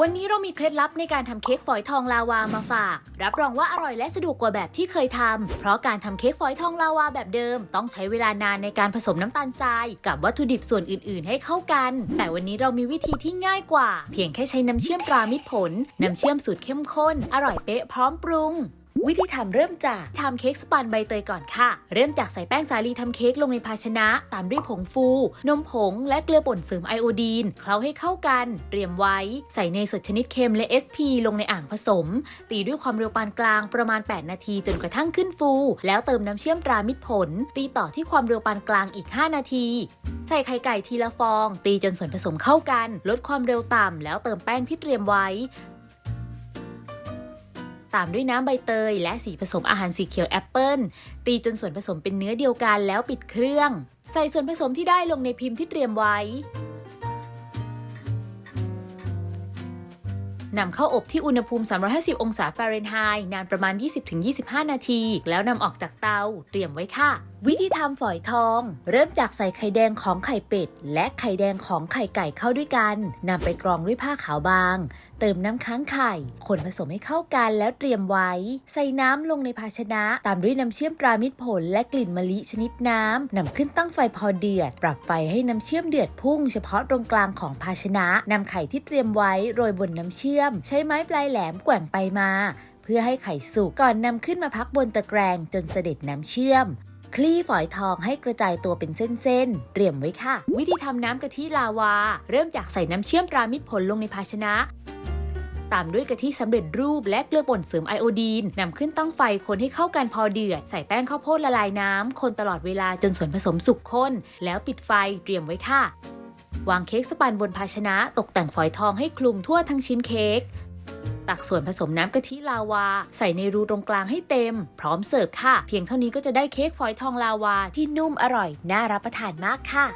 วันนี้เรามีเคล็ดลับในการทำเค้กฝอยทองลาวามาฝาก รับรองว่าอร่อยและสะดวกกว่าแบบที่เคยทำ เพราะการทำเค้กฝอยทองลาวาแบบเดิม ต้องใช้เวลานานในการผสมน้ำตาลทราย กับวัตถุดิบส่วนอื่น ๆ ให้เข้ากัน แต่วันนี้เรามีวิธีที่ง่ายกว่า เพียงแค่ใช้น้ำเชื่อมปลามิตรผล น้ำเชื่อมสูตรเข้มข้น อร่อยเป๊ะพร้อมปรุง วิธีทำเริ่มจากทำเค้กสปันใบเตยก่อนค่ะ เริ่มจากใส่แป้งสาลีทำเค้กลงในภาชนะ ตามด้วยผงฟู นมผง และเกลือป่นเสริมไอโอดีน เคล้าให้เข้ากัน เตรียมไว้ ใส่เนยสดชนิดเค็มและ SP ลงในอ่างผสม ตีด้วยความเร็วปานกลางประมาณ 8 นาทีจนกระทั่งขึ้นฟู แล้วเติมน้ำเชื่อมตรามิตรผล ตีต่อที่ความเร็วปานกลางอีก 5 นาที ใส่ไข่ไก่ทีละฟอง ตีจนส่วนผสมเข้ากัน ลดความเร็วต่ำแล้วเติมแป้งที่เตรียมไว้ ตามด้วยน้ำใบเตย และสีผสมอาหารสีเขียวแอปเปิลตีจนส่วนผสมเป็นเนื้อเดียวกันแล้วปิดเครื่อง ใส่ส่วนผสมที่ได้ลงในพิมพ์ที่เตรียมไว้นำเข้าอบที่อุณหภูมิ 350 องศาฟาเรนไฮต์นานประมาณ 20-25 นาที แล้วนำออกจากเตา เตรียมไว้ค่ะ วิธีทำฝอยทอง เริ่มจากใส่ไข่แดงของไข่เป็ด และไข่แดงของไข่ไก่เข้าด้วยกันนำไปกรองด้วยผ้าขาวบาง เติมน้ำค้างไข่คนผสมให้เข้ากันแล้วเตรียมไว้ ใส่น้ำลงในภาชนะ ตามด้วยน้ำเชื่อมตรามิตรผล และกลิ่นมะลิชนิดน้ำนำขึ้นตั้งไฟพอเดือด ปรับไฟให้น้ำเชื่อมเดือดพุ่ง เฉพาะตรงกลางของภาชนะนำไข่ที่เตรียมไว้โรยบนน้ำเชื่อม ใช้ไม้ปลายแหลมแกว่งไปมา เพื่อให้ไข่สุกก่อนนำขึ้นมาพักบนตะแกรงจนเสด็จน้ำเชื่อม คลี่ฝอยทองให้กระจายตัวเป็นเส้นๆ เตรียมไว้ค่ะ วิธีทำน้ำกะทิลาวา เริ่มจากใส่น้ำเชื่อมตรามิตรผลลงในภาชนะ ตามด้วยกะทิสำเร็จรูปและเกลือป่นเสริมไอโอดีนนำขึ้นตั้งไฟคนให้เข้ากันพอเดือด ใส่แป้งข้าวโพดละลายน้ำคนตลอดเวลาจนส่วนผสมสุกข้น แล้วปิดไฟเตรียมไว้ค่ะวางเค้กสปันบนภาชนะ ตกแต่งฝอยทองให้คลุมทั่วทั้งชิ้นเค้ก ตักส่วนผสมน้ำกะทิลาวา ใส่ในรูตรงกลางให้เต็ม พร้อมเสิร์ฟค่ะ เพียงเท่านี้ก็จะได้เค้กฝอยทองลาวาที่นุ่มอร่อย น่ารับประทานมากค่ะ